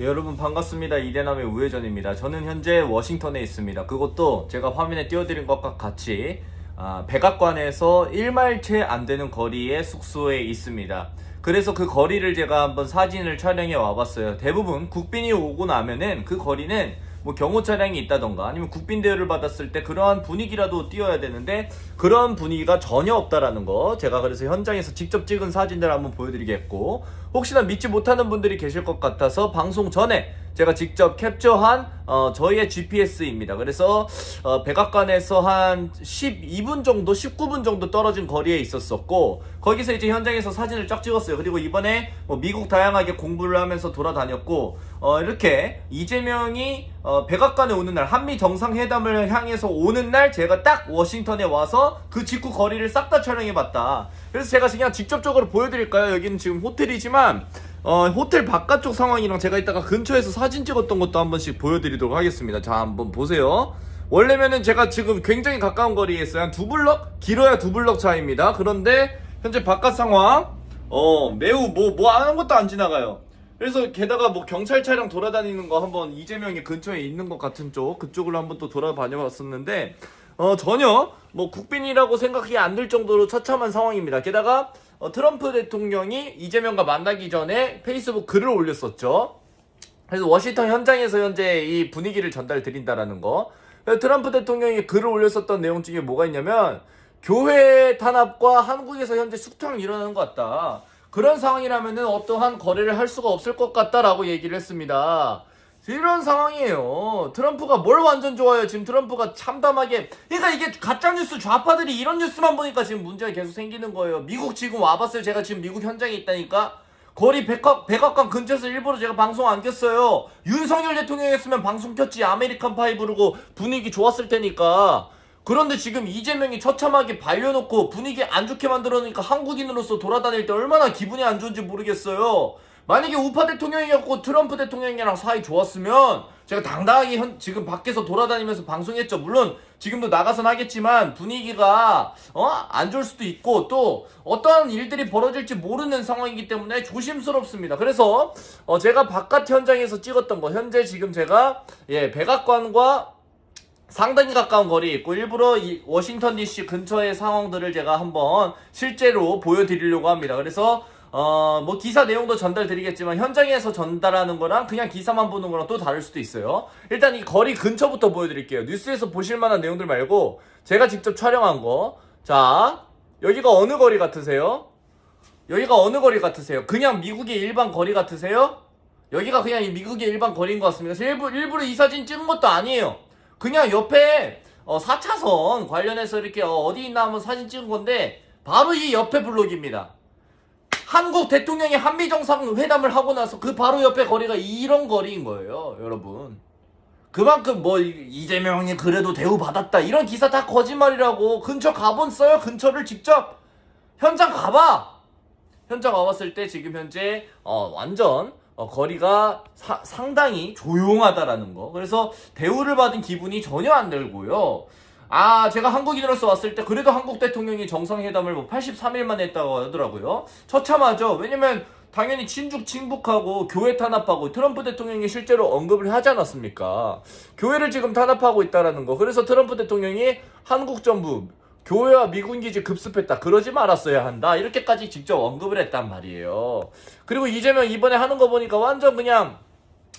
예, 여러분 반갑습니다. 이대남의 우회전입니다. 저는 현재 워싱턴에 있습니다. 그것도 제가 화면에 띄워드린 것과 같이 아, 백악관에서 1마일 채 안 되는 거리의 숙소에 있습니다. 그래서 그 거리를 제가 한번 사진을 촬영해 와봤어요. 대부분 국빈이 오고 나면은 그 거리는 뭐 경호 차량이 있다던가 아니면 국빈 대우를 받았을 때 그러한 분위기라도 띄워야 되는데 그런 분위기가 전혀 없다라는 거 제가 그래서 현장에서 직접 찍은 사진들 한번 보여드리겠고 혹시나 믿지 못하는 분들이 계실 것 같아서 방송 전에 제가 직접 캡처한 어, 저희의 GPS입니다. 그래서 어, 백악관에서 한 12분 정도, 19분 정도 떨어진 거리에 있었었고 거기서 이제 현장에서 사진을 쫙 찍었어요. 그리고 이번에 뭐 미국 다양하게 공부를 하면서 돌아다녔고 어, 이렇게 이재명이 어, 백악관에 오는 날 한미 정상회담을 향해서 오는 날 제가 딱 워싱턴에 와서 그 직후 거리를 싹 다 촬영해봤다. 그래서 제가 그냥 직접적으로 보여드릴까요? 여기는 지금 호텔이지만 어, 호텔 바깥쪽 상황이랑 제가 이따가 근처에서 사진 찍었던 것도 한 번씩 보여드리도록 하겠습니다. 자, 한번 보세요. 원래면은 제가 지금 굉장히 가까운 거리에 있어요. 한 두 블럭? 길어야 두 블럭 차이입니다. 그런데 현재 바깥 상황, 어, 매우 뭐, 뭐 아무것도 안 지나가요. 그래서 게다가 뭐 경찰 차량 돌아다니는 거 한번 이재명이 근처에 있는 것 같은 쪽, 그쪽으로 한번 또 돌아다녀봤었는데, 어, 전혀 뭐 국빈이라고 생각이 안 들 정도로 처참한 상황입니다. 게다가 어, 트럼프 대통령이 이재명과 만나기 전에 페이스북 글을 올렸었죠. 그래서 워싱턴 현장에서 현재 이 분위기를 전달 드린다라는 거. 트럼프 대통령이 글을 올렸었던 내용 중에 뭐가 있냐면 교회 탄압과 한국에서 현재 숙청이 일어나는 것 같다. 그런 상황이라면은 어떠한 거래를 할 수가 없을 것 같다라고 얘기를 했습니다. 이런 상황이에요. 트럼프가 뭘 완전 좋아해요. 지금 트럼프가 참담하게. 그러니까 이게 가짜뉴스 좌파들이 이런 뉴스만 보니까 지금 문제가 계속 생기는 거예요. 미국 지금 와봤어요. 제가 지금 미국 현장에 있다니까. 거리 백악, 백악관 근처에서 일부러 제가 방송 안 켰어요. 윤석열 대통령이었으면 방송 켰지. 아메리칸 파이 부르고 분위기 좋았을 테니까. 그런데 지금 이재명이 처참하게 발려놓고 분위기 안 좋게 만들어놓으니까 한국인으로서 돌아다닐 때 얼마나 기분이 안 좋은지 모르겠어요. 만약에 우파 대통령이었고 트럼프 대통령이랑 사이 좋았으면 제가 당당하게 현, 지금 밖에서 돌아다니면서 방송했죠. 물론 지금도 나가선 하겠지만 분위기가 어? 안 좋을 수도 있고 또 어떠한 일들이 벌어질지 모르는 상황이기 때문에 조심스럽습니다. 그래서 어, 제가 바깥 현장에서 찍었던 거 현재 지금 제가 예 백악관과 상당히 가까운 거리에 있고 일부러 이 워싱턴 DC 근처의 상황들을 제가 한번 실제로 보여드리려고 합니다. 그래서 어 뭐 기사 내용도 전달드리겠지만 현장에서 전달하는 거랑 그냥 기사만 보는 거랑 또 다를 수도 있어요. 일단 이 거리 근처부터 보여드릴게요. 뉴스에서 보실 만한 내용들 말고 제가 직접 촬영한 거. 자 여기가 어느 거리 같으세요? 여기가 어느 거리 같으세요? 그냥 미국의 일반 거리 같으세요? 여기가 그냥 이 미국의 일반 거리인 것 같습니다. 일부, 일부러 이 사진 찍은 것도 아니에요. 그냥 옆에 어, 4차선 관련해서 이렇게 어, 어디 있나 한번 사진 찍은 건데 바로 이 옆에 블록입니다. 한국 대통령이 한미 정상회담을 하고 나서 그 바로 옆에 거리가 이런 거리인 거예요, 여러분. 그만큼 뭐 이- 이재명이 그래도 대우 받았다 이런 기사 다 거짓말이라고 근처 가본 써요 근처를 직접 현장 가봐 현장 와봤을 때 지금 현재 어, 완전 어, 거리가 사- 상당히 조용하다라는 거. 그래서 대우를 받은 기분이 전혀 안 들고요. 아, 제가 한국인으로서 왔을 때 그래도 한국 대통령이 정상회담을 뭐 83일 만에 했다고 하더라고요. 처참하죠. 왜냐면 당연히 친중 친북하고 교회 탄압하고 트럼프 대통령이 실제로 언급을 하지 않았습니까? 교회를 지금 탄압하고 있다라는 거. 그래서 트럼프 대통령이 한국 정부 교회와 미군 기지 급습했다. 그러지 말았어야 한다. 이렇게까지 직접 언급을 했단 말이에요. 그리고 이재명 이번에 하는 거 보니까 완전 그냥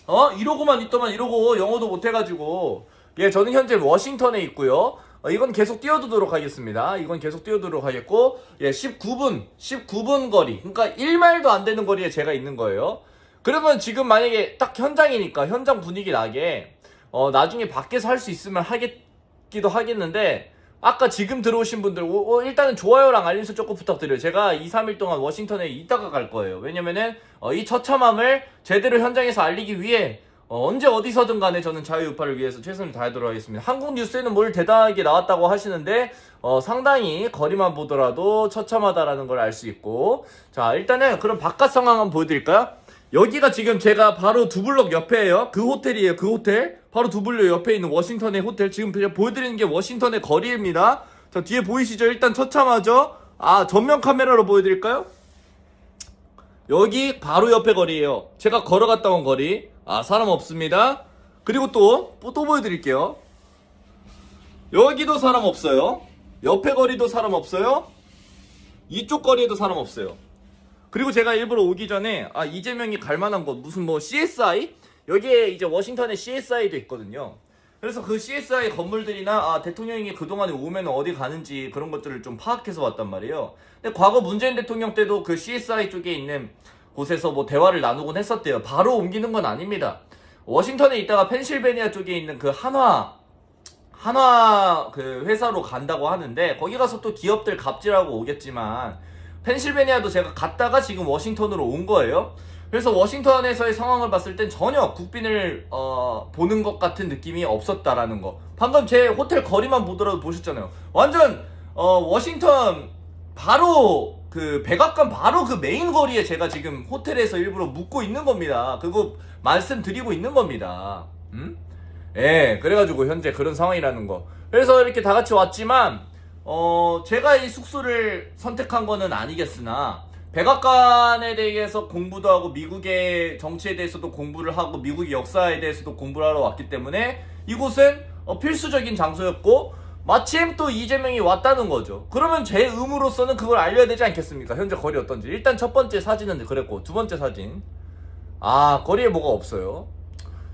어 이러고만 있더만 이러고 영어도 못 해가지고 예 저는 현재 워싱턴에 있고요. 어, 이건 계속 띄워두도록 하겠습니다. 이건 계속 띄워두도록 하겠고 예 19분 19분 거리 그러니까 1마일도 안 되는 거리에 제가 있는 거예요. 그러면 지금 만약에 딱 현장이니까 현장 분위기 나게 어 나중에 밖에서 할 수 있으면 하겠기도 하겠는데 아까 지금 들어오신 분들 오- 오, 일단은 좋아요랑 알림 설정 꼭 부탁드려요. 제가 2, 3일 동안 워싱턴에 있다가 갈 거예요. 왜냐면은 어, 이 처참함을 제대로 현장에서 알리기 위해 어, 언제 어디서든 간에 저는 자유우파를 위해서 최선을 다하도록 하겠습니다. 한국 뉴스에는 뭘 대단하게 나왔다고 하시는데 어, 상당히 거리만 보더라도 처참하다라는 걸 알 수 있고 자 일단은 그럼 바깥 상황 한번 보여드릴까요? 여기가 지금 제가 바로 두 블럭 옆에예요. 그 호텔이에요. 그 호텔. 바로 두 블럭 옆에 있는 워싱턴의 호텔. 지금 보여드리는 게 워싱턴의 거리입니다. 자 뒤에 보이시죠? 일단 처참하죠? 아 전면 카메라로 보여드릴까요? 여기 바로 옆에 거리예요. 제가 걸어갔다 온 거리. 아 사람 없습니다. 그리고 또 또 보여드릴게요. 여기도 사람 없어요. 옆에 거리도 사람 없어요. 이쪽 거리에도 사람 없어요. 그리고 제가 일부러 오기 전에 아 이재명이 갈 만한 곳 무슨 뭐 CSI 여기에 이제 워싱턴에 CSI도 있거든요. 그래서 그 CSI 건물들이나 아 대통령이 그동안에 오면 어디 가는지 그런 것들을 좀 파악해서 왔단 말이에요. 근데 과거 문재인 대통령 때도 그 CSI 쪽에 있는 곳에서 뭐 대화를 나누곤 했었대요. 바로 옮기는 건 아닙니다. 워싱턴에 있다가 펜실베니아 쪽에 있는 그 한화 한화 그 회사로 간다고 하는데 거기 가서 또 기업들 갑질하고 오겠지만 펜실베니아도 제가 갔다가 지금 워싱턴으로 온 거예요. 그래서 워싱턴에서의 상황을 봤을 땐 전혀 국빈을 어, 보는 것 같은 느낌이 없었다라는 거. 방금 제 호텔 거리만 보더라도 보셨잖아요. 완전 어, 워싱턴 바로 그 백악관 바로 그 메인 거리에 제가 지금 호텔에서 일부러 묵고 있는 겁니다. 그거 말씀드리고 있는 겁니다. 음? 예, 그래가지고 현재 그런 상황이라는 거. 그래서 이렇게 다 같이 왔지만, 어, 제가 이 숙소를 선택한 거는 아니겠으나, 백악관에 대해서 공부도 하고, 미국의 정치에 대해서도 공부를 하고, 미국의 역사에 대해서도 공부를 하러 왔기 때문에, 이곳은 어, 필수적인 장소였고, 마침 또 이재명이 왔다는 거죠. 그러면 제 의무로서는 그걸 알려야 되지 않겠습니까? 현재 거리 어떤지. 일단 첫 번째 사진은 그랬고, 두 번째 사진. 아, 거리에 뭐가 없어요.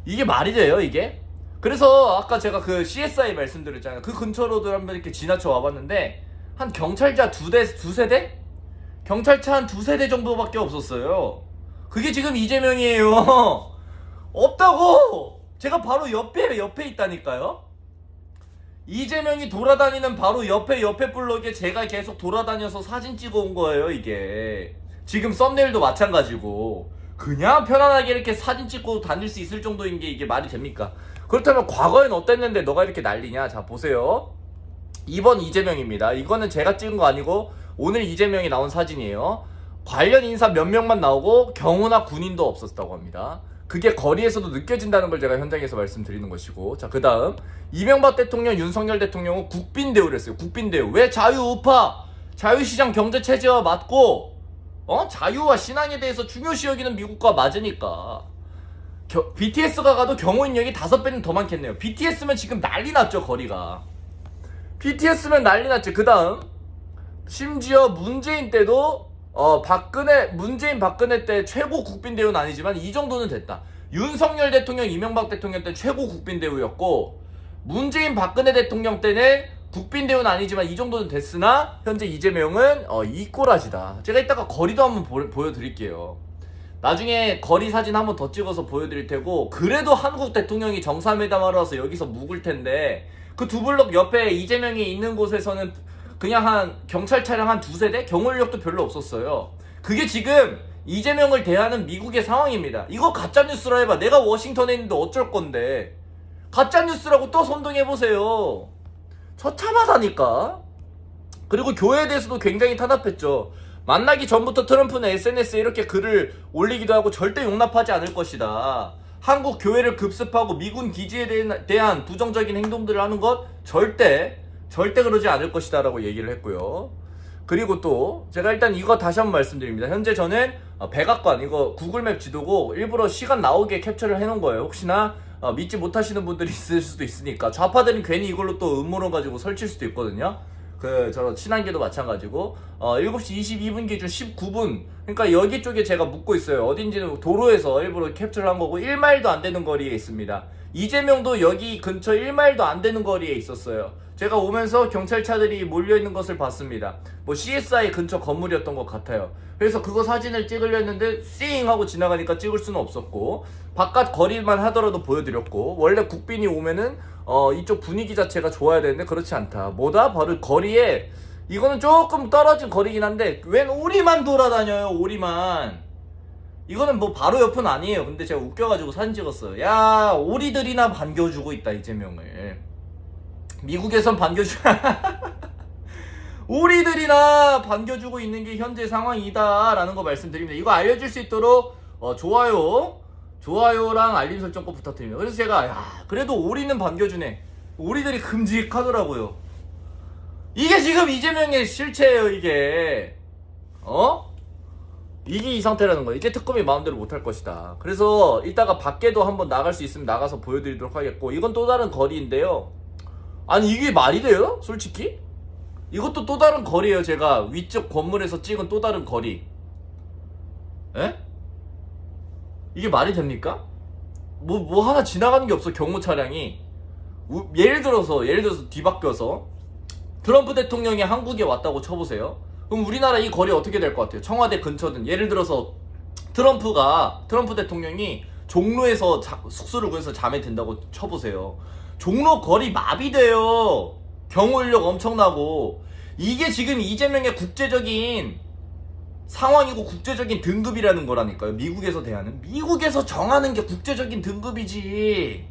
이게 말이 돼요, 이게? 그래서 아까 제가 그 CSI 말씀드렸잖아요. 그 근처로도 한번 이렇게 지나쳐 와봤는데 한 경찰차 두 대, 두 세 대? 경찰차 한 두세 대 정도밖에 없었어요. 그게 지금 이재명이에요. 없다고! 제가 바로 옆에, 옆에 있다니까요? 이재명이 돌아다니는 바로 옆에, 옆에 블록에 제가 계속 돌아다녀서 사진 찍어 온 거예요, 이게. 지금 썸네일도 마찬가지고. 그냥 편안하게 이렇게 사진 찍고 다닐 수 있을 정도인 게 이게 말이 됩니까? 그렇다면 과거엔 어땠는데 너가 이렇게 난리냐? 자, 보세요. 2번 이재명입니다. 이거는 제가 찍은 거 아니고 오늘 이재명이 나온 사진이에요. 관련 인사 몇 명만 나오고 경호나 군인도 없었다고 합니다. 그게 거리에서도 느껴진다는 걸 제가 현장에서 말씀드리는 것이고 자 그 다음 이명박 대통령 윤석열 대통령은 국빈 대우를 했어요 국빈 대우 왜 자유우파 자유시장 경제체제와 맞고 어 자유와 신앙에 대해서 중요시 여기는 미국과 맞으니까 겨- BTS가 가도 경호 인력이 다섯 배는 더 많겠네요. BTS면 지금 난리 났죠, 거리가. BTS면 난리 났죠. 그 다음, 심지어 문재인 때도, 어, 박근혜, 문재인 박근혜 때 최고 국빈 대우는 아니지만 이 정도는 됐다. 윤석열 대통령, 이명박 대통령 때 최고 국빈 대우였고, 문재인 박근혜 대통령 때는 국빈 대우는 아니지만 이 정도는 됐으나, 현재 이재명은, 어, 이 꼬라지다. 제가 이따가 거리도 한번 보, 보여드릴게요. 나중에 거리 사진 한번 더 찍어서 보여드릴 테고 그래도 한국 대통령이 정상회담하러 와서 여기서 묵을 텐데 그 두 블록 옆에 이재명이 있는 곳에서는 그냥 한 경찰 차량 한 두세 대 경호력도 별로 없었어요. 그게 지금 이재명을 대하는 미국의 상황입니다. 이거 가짜 뉴스라 해봐. 내가 워싱턴에 있는데 어쩔 건데 가짜 뉴스라고 또 선동해 보세요. 처참하다니까. 그리고 교회에 대해서도 굉장히 탄압했죠. 만나기 전부터 트럼프는 SNS에 이렇게 글을 올리기도 하고 절대 용납하지 않을 것이다. 한국 교회를 급습하고 미군 기지에 대한 부정적인 행동들을 하는 것 절대 절대 그러지 않을 것이다 라고 얘기를 했고요. 그리고 또 제가 일단 이거 다시 한번 말씀드립니다. 현재 저는 어, 백악관 이거 구글맵 지도고 일부러 시간 나오게 캡처를 해놓은 거예요. 혹시나 어, 믿지 못하시는 분들이 있을 수도 있으니까 좌파들은 괜히 이걸로 또 음모론 가지고 설칠 수도 있거든요. 그저 친한계도 마찬가지고 어 7시 22분 기준 19분. 그러니까 여기 쪽에 제가 묻고 있어요. 어딘지는 도로에서 일부러 캡처를 한 거고 1마일도 안 되는 거리에 있습니다. 이재명도 여기 근처 1마일도 안 되는 거리에 있었어요. 제가 오면서 경찰차들이 몰려 있는 것을 봤습니다. 뭐 CSI 근처 건물이었던 것 같아요. 그래서 그거 사진을 찍으려 했는데 띵 하고 지나가니까 찍을 수는 없었고 바깥 거리만 하더라도 보여드렸고 원래 국빈이 오면은 어 이쪽 분위기 자체가 좋아야 되는데 그렇지 않다. 뭐다? 바로 거리에 이거는 조금 떨어진 거리긴 한데 웬 오리만 돌아다녀요 오리만 이거는 뭐 바로 옆은 아니에요. 근데 제가 웃겨가지고 사진 찍었어요. 야 오리들이나 반겨주고 있다 이재명을 미국에선 반겨주 오리들이나 반겨주고 있는 게 현재 상황이다 라는 거 말씀드립니다. 이거 알려줄 수 있도록 어, 좋아요, 좋아요랑 알림 설정 꼭 부탁드립니다. 그래서 제가 야 그래도 오리는 반겨주네. 오리들이 큼직하더라고요. 이게 지금 이재명의 실체예요 이게. 어? 이게 이 상태라는 거예요. 이제 특검이 마음대로 못할 것이다. 그래서 이따가 밖에도 한번 나갈 수 있으면 나가서 보여드리도록 하겠고 이건 또 다른 거리인데요. 아니 이게 말이 돼요? 솔직히? 이것도 또 다른 거리예요. 제가 위쪽 건물에서 찍은 또 다른 거리. 에? 이게 말이 됩니까? 뭐, 뭐 하나 지나가는 게 없어, 경호 차량이. 우- 예를 들어서, 예를 들어서 뒤바뀌어서 트럼프 대통령이 한국에 왔다고 쳐보세요. 그럼 우리나라 이 거리 어떻게 될 것 같아요? 청와대 근처든 예를 들어서 트럼프가 트럼프 대통령이 종로에서 자- 숙소를 구해서 잠에 든다고 쳐보세요. 종로 거리 마비돼요. 경호 인력 엄청나고 이게 지금 이재명의 국제적인 상황이고 국제적인 등급이라는 거라니까요. 미국에서 대하는 미국에서 정하는 게 국제적인 등급이지.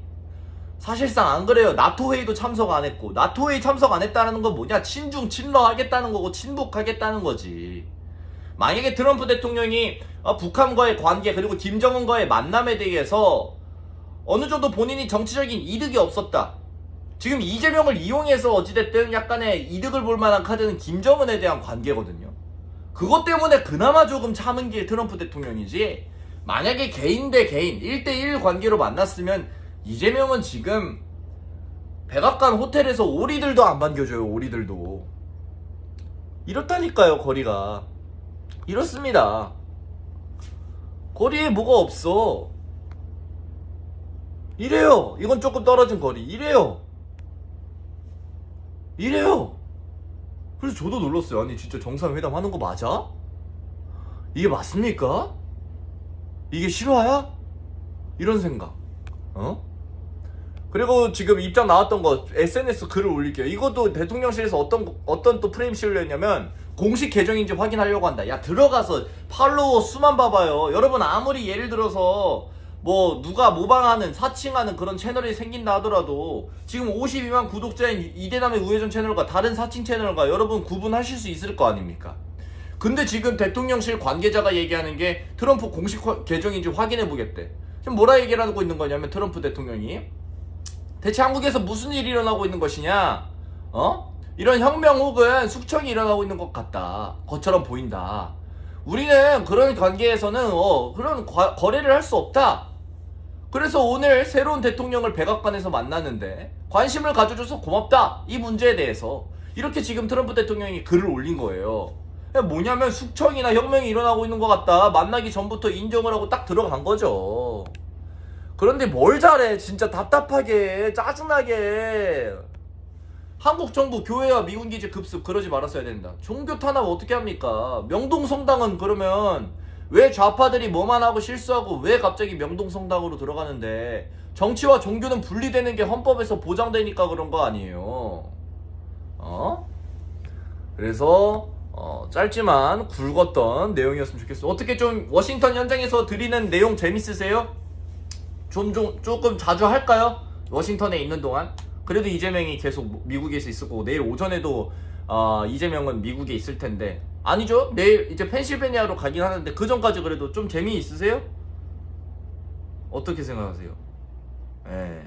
사실상 안 그래요. 나토 회의도 참석 안 했고 나토 회의 참석 안 했다는 건 뭐냐? 친중 친러 하겠다는 거고 친북하겠다는 거지. 만약에 트럼프 대통령이 어, 북한과의 관계 그리고 김정은과의 만남에 대해서 어느 정도 본인이 정치적인 이득이 없었다. 지금 이재명을 이용해서 어찌됐든 약간의 이득을 볼 만한 카드는 김정은에 대한 관계거든요. 그것 때문에 그나마 조금 참은 게 트럼프 대통령이지. 만약에 개인 대 개인 1대1 관계로 만났으면 이재명은 지금 백악관 호텔에서 오리들도 안 반겨줘요. 오리들도. 이렇다니까요, 거리가. 이렇습니다. 거리에 뭐가 없어. 이래요. 이건 조금 떨어진 거리. 이래요. 이래요. 그래서 저도 놀랐어요. 아니 진짜 정상회담 하는 거 맞아? 이게 맞습니까? 이게 실화야? 이런 생각. 어? 그리고 지금 입장 나왔던 거 SNS 글을 올릴게요. 이것도 대통령실에서 어떤 어떤 또 프레임 씌우려냐면 공식 계정인지 확인하려고 한다. 야 들어가서 팔로워 수만 봐봐요. 여러분 아무리 예를 들어서 뭐 누가 모방하는 사칭하는 그런 채널이 생긴다 하더라도 지금 52만 구독자인 이대남의 우회전 채널과 다른 사칭 채널과 여러분 구분하실 수 있을 거 아닙니까? 근데 지금 대통령실 관계자가 얘기하는 게 트럼프 공식 화- 계정인지 확인해 보겠대. 지금 뭐라 얘기를 하고 있는 거냐면 트럼프 대통령이 대체 한국에서 무슨 일이 일어나고 있는 것이냐? 어? 이런 혁명 혹은 숙청이 일어나고 있는 것 같다. 것처럼 보인다. 우리는 그런 관계에서는 어, 그런 과- 거래를 할 수 없다. 그래서 오늘 새로운 대통령을 백악관에서 만났는데 관심을 가져줘서 고맙다. 이 문제에 대해서 이렇게 지금 트럼프 대통령이 글을 올린 거예요. 뭐냐면 숙청이나 혁명이 일어나고 있는 것 같다. 만나기 전부터 인정을 하고 딱 들어간 거죠. 그런데 뭘 잘해 진짜 답답하게 짜증나게 한국 정부 교회와 미군 기지 급습 그러지 말았어야 된다 종교 탄압 어떻게 합니까 명동 성당은 그러면 왜 좌파들이 뭐만 하고 실수하고 왜 갑자기 명동성당으로 들어가는데 정치와 종교는 분리되는 게 헌법에서 보장되니까 그런 거 아니에요 어? 그래서 어, 짧지만 굵었던 내용이었으면 좋겠어 어떻게 좀 워싱턴 현장에서 드리는 내용 재밌으세요? 좀, 좀 조금 자주 할까요? 워싱턴에 있는 동안 그래도 이재명이 계속 미국에서 있을 거고 내일 오전에도 어, 이재명은 미국에 있을 텐데 아니죠 내일 이제 펜실베니아로 가긴 하는데 그 전까지 그래도 좀 재미 있으세요? 어떻게 생각하세요? 예.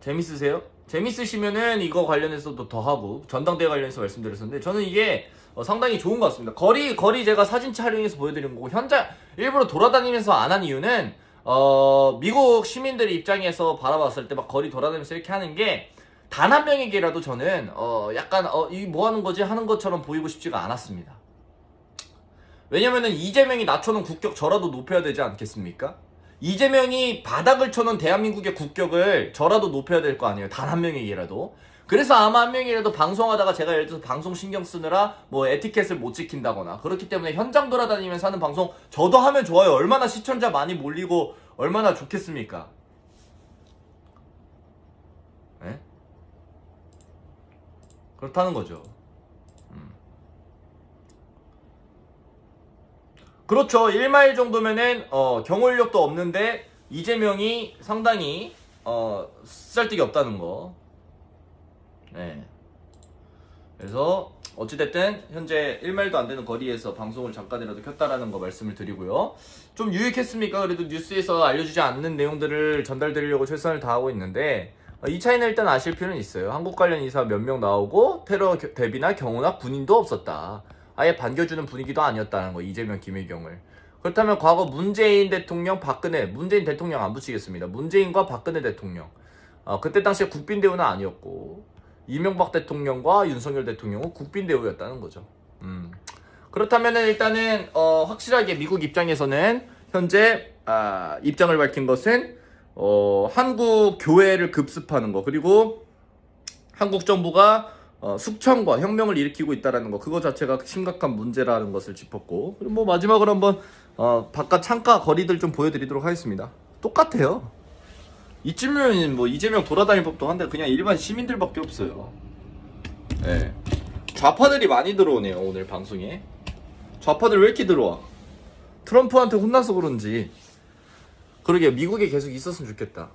재밌으세요? 재밌으시면은 이거 관련해서도 더 하고 전당대회 관련해서 말씀드렸었는데 저는 이게 어, 상당히 좋은 것 같습니다. 거리 거리 제가 사진 촬영해서 보여드린 거고 현장 일부러 돌아다니면서 안 한 이유는 어 미국 시민들 입장에서 바라봤을 때 막 거리 돌아다니면서 이렇게 하는 게 단 한 명에게라도 저는 어 약간 어 이 뭐 하는 거지 하는 것처럼 보이고 싶지가 않았습니다. 왜냐면은 이재명이 낮춰놓은 국격 저라도 높여야 되지 않겠습니까? 이재명이 바닥을 쳐놓은 대한민국의 국격을 저라도 높여야 될 거 아니에요. 단 한 명에게라도. 그래서 아마 한 명이라도 방송하다가 제가 예를 들어서 방송 신경 쓰느라 뭐 에티켓을 못 지킨다거나 그렇기 때문에 현장 돌아다니면서 하는 방송 저도 하면 좋아요. 얼마나 시청자 많이 몰리고 얼마나 좋겠습니까? 그렇다는 거죠. 그렇죠. 1마일 정도면은 어, 경호인력도 없는데 이재명이 상당히 어, 쓸데기 없다는 거. 네. 그래서 어찌됐든 현재 1마일도 안 되는 거리에서 방송을 잠깐이라도 켰다라는 거 말씀을 드리고요. 좀 유익했습니까? 그래도 뉴스에서 알려주지 않는 내용들을 전달드리려고 최선을 다하고 있는데 어, 이 차이는 일단 아실 필요는 있어요. 한국 관련 이사 몇 명 나오고 테러 겨- 대비나 경호나 군인도 없었다. 아예 반겨주는 분위기도 아니었다는 거 이재명 김혜경을 그렇다면 과거 문재인 대통령 박근혜 문재인 대통령 안 붙이겠습니다 문재인과 박근혜 대통령 어, 그때 당시에 국빈 대우는 아니었고 이명박 대통령과 윤석열 대통령은 국빈 대우였다는 거죠 음. 그렇다면은 일단은 어, 확실하게 미국 입장에서는 현재 아, 입장을 밝힌 것은 어, 한국 교회를 급습하는 거 그리고 한국 정부가 어, 숙청과 혁명을 일으키고 있다라는 거 그거 자체가 심각한 문제라는 것을 짚었고 그리고 뭐 마지막으로 한번 어, 바깥 창가 거리들 좀 보여드리도록 하겠습니다. 똑같아요. 이쯤이면 뭐 이재명 돌아다닐 법도 한데 그냥 일반 시민들밖에 없어요. 예. 좌파들이 많이 들어오네요 오늘 방송에. 좌파들 왜 이렇게 들어와? 트럼프한테 혼나서 그런지. 그러게 미국에 계속 있었으면 좋겠다.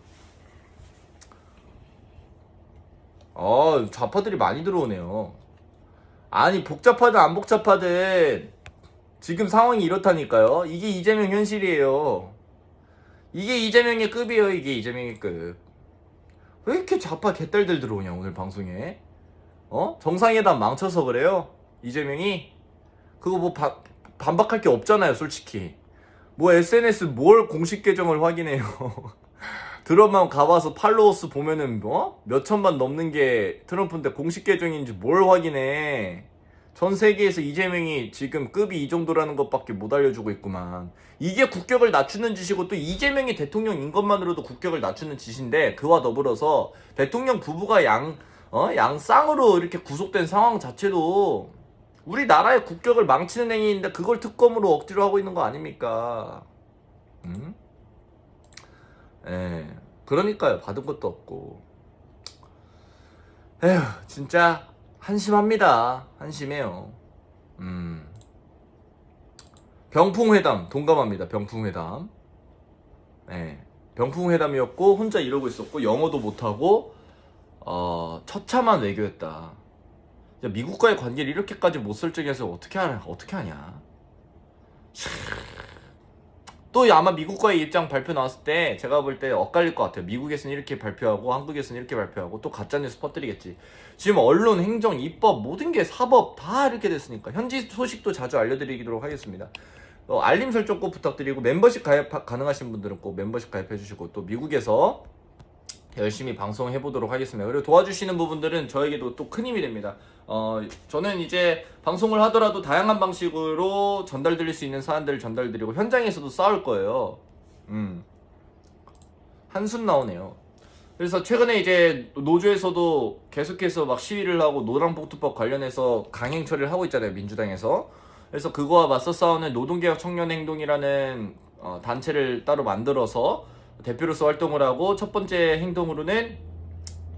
어, 좌파들이 많이 들어오네요. 아니, 복잡하든 안 복잡하든 지금 상황이 이렇다니까요. 이게 이재명 현실이에요. 이게 이재명의 급이에요. 이게 이재명의 급. 왜 이렇게 좌파 개딸들 들어오냐, 오늘 방송에? 어? 정상회담 망쳐서 그래요? 이재명이? 그거 뭐 바- 반박할 게 없잖아요, 솔직히. 뭐 SNS 뭘 공식 계정을 확인해요. 드럼만 가봐서 팔로워 수 보면은 뭐? 몇 천만 넘는 게 트럼프인데 공식 계정인지 뭘 확인해. 전 세계에서 이재명이 지금 급이 이 정도라는 것밖에 못 알려주고 있구만. 이게 국격을 낮추는 짓이고 또 이재명이 대통령인 것만으로도 국격을 낮추는 짓인데 그와 더불어서 대통령 부부가 양, 어? 양쌍으로 이렇게 구속된 상황 자체도 우리나라의 국격을 망치는 행위인데 그걸 특검으로 억지로 하고 있는 거 아닙니까? 음? 예. 그러니까요. 받은 것도 없고. 에휴, 진짜 한심합니다. 한심해요. 음. 병풍회담 동감합니다. 병풍회담. 예. 병풍회담이었고 혼자 이러고 있었고 영어도 못하고 어, 처참한 외교였다. 야, 미국과의 관계를 이렇게까지 못 설정해서 어떻게 하냐? 어떻게 하냐? 또 아마 미국과의 입장 발표 나왔을 때 제가 볼 때 엇갈릴 것 같아요. 미국에서는 이렇게 발표하고 한국에서는 이렇게 발표하고 또 가짜뉴스 퍼뜨리겠지. 지금 언론, 행정, 입법 모든 게 사법 다 이렇게 됐으니까 현지 소식도 자주 알려드리도록 하겠습니다. 어, 알림 설정 꼭 부탁드리고 멤버십 가입 가능하신 분들은 꼭 멤버십 가입해 주시고 또 미국에서 열심히 방송해 보도록 하겠습니다. 그리고 도와주시는 부분들은 저에게도 또 큰 힘이 됩니다. 어, 저는 이제 방송을 하더라도 다양한 방식으로 전달드릴 수 있는 사안들을 전달드리고 현장에서도 싸울 거예요. 음. 한숨 나오네요. 그래서 최근에 이제 노조에서도 계속해서 막 시위를 하고 노랑봉투법 관련해서 강행 처리를 하고 있잖아요. 민주당에서. 그래서 그거와 맞서 싸우는 노동개혁 청년행동이라는 어, 단체를 따로 만들어서 대표로서 활동을 하고 첫 번째 행동으로는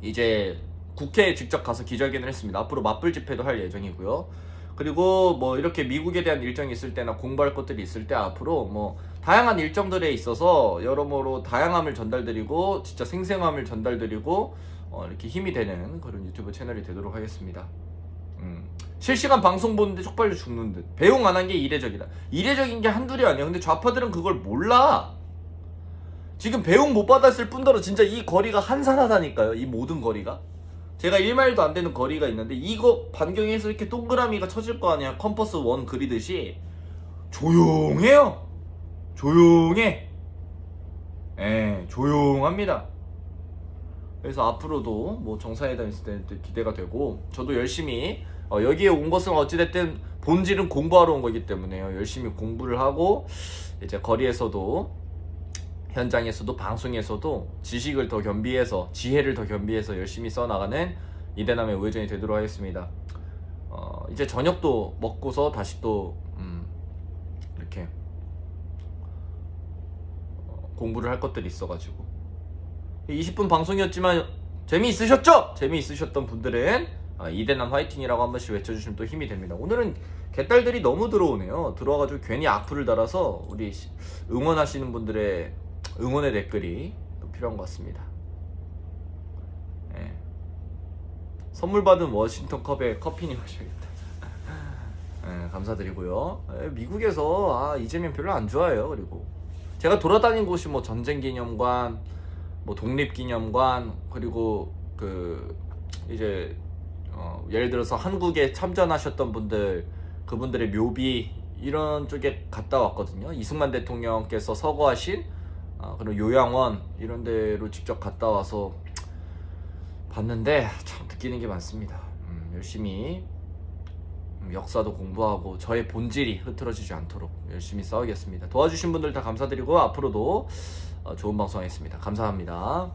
이제 국회에 직접 가서 기자회견을 했습니다. 앞으로 맞불 집회도 할 예정이고요. 그리고 뭐 이렇게 미국에 대한 일정이 있을 때나 공부할 것들이 있을 때 앞으로 뭐 다양한 일정들에 있어서 여러모로 다양함을 전달드리고 진짜 생생함을 전달드리고 어, 이렇게 힘이 되는 그런 유튜브 채널이 되도록 하겠습니다. 음. 실시간 방송 보는데 쪽팔려 죽는 듯 배웅 안 한 게 이례적이다. 이례적인 게 한둘이 아니야. 근데 좌파들은 그걸 몰라. 지금 배웅 못 받았을 뿐더러 진짜 이 거리가 한산하다니까요. 이 모든 거리가. 제가 1마일도 안 되는 거리가 있는데 이거 반경에서 이렇게 동그라미가 쳐질 거 아니야. 컴퍼스 원 그리듯이 조용해요. 조용해. 예, 조용합니다. 그래서 앞으로도 뭐 정상회담 있을 또 기대가 되고 저도 열심히 어, 여기에 온 것은 어찌됐든 본질은 공부하러 온 거기 때문에요. 열심히 공부를 하고 이제 거리에서도 현장에서도 방송에서도 지식을 더 겸비해서 지혜를 더 겸비해서 열심히 써나가는 이대남의 우회전이 되도록 하겠습니다. 어, 이제 저녁도 먹고서 다시 또 음, 이렇게 어, 공부를 할 것들이 있어가지고 20분 방송이었지만 재미있으셨죠? 재미있으셨던 분들은 어, 이대남 화이팅이라고 한 번씩 외쳐주시면 또 힘이 됩니다. 오늘은 개딸들이 너무 들어오네요. 들어와가지고 괜히 악플을 달아서 우리 시- 응원하시는 분들의 응원의 댓글이 또 필요한 것 같습니다. 예. 선물 받은 워싱턴 컵에 커피니 마셔야겠다. 예, 감사드리고요. 예, 미국에서 아, 이재명 별로 안 좋아해요. 그리고 제가 돌아다닌 곳이 뭐 전쟁기념관, 뭐 독립기념관 그리고 그 이제 어, 예를 들어서 한국에 참전하셨던 분들 그분들의 묘비 이런 쪽에 갔다 왔거든요. 이승만 대통령께서 서거하신 아, 그런 요양원 이런 데로 직접 갔다 와서 봤는데 참 느끼는 게 많습니다. 음, 열심히 음, 역사도 공부하고 저의 본질이 흐트러지지 않도록 열심히 싸우겠습니다. 도와주신 분들 다 감사드리고 앞으로도 어, 좋은 방송 하겠습니다. 감사합니다.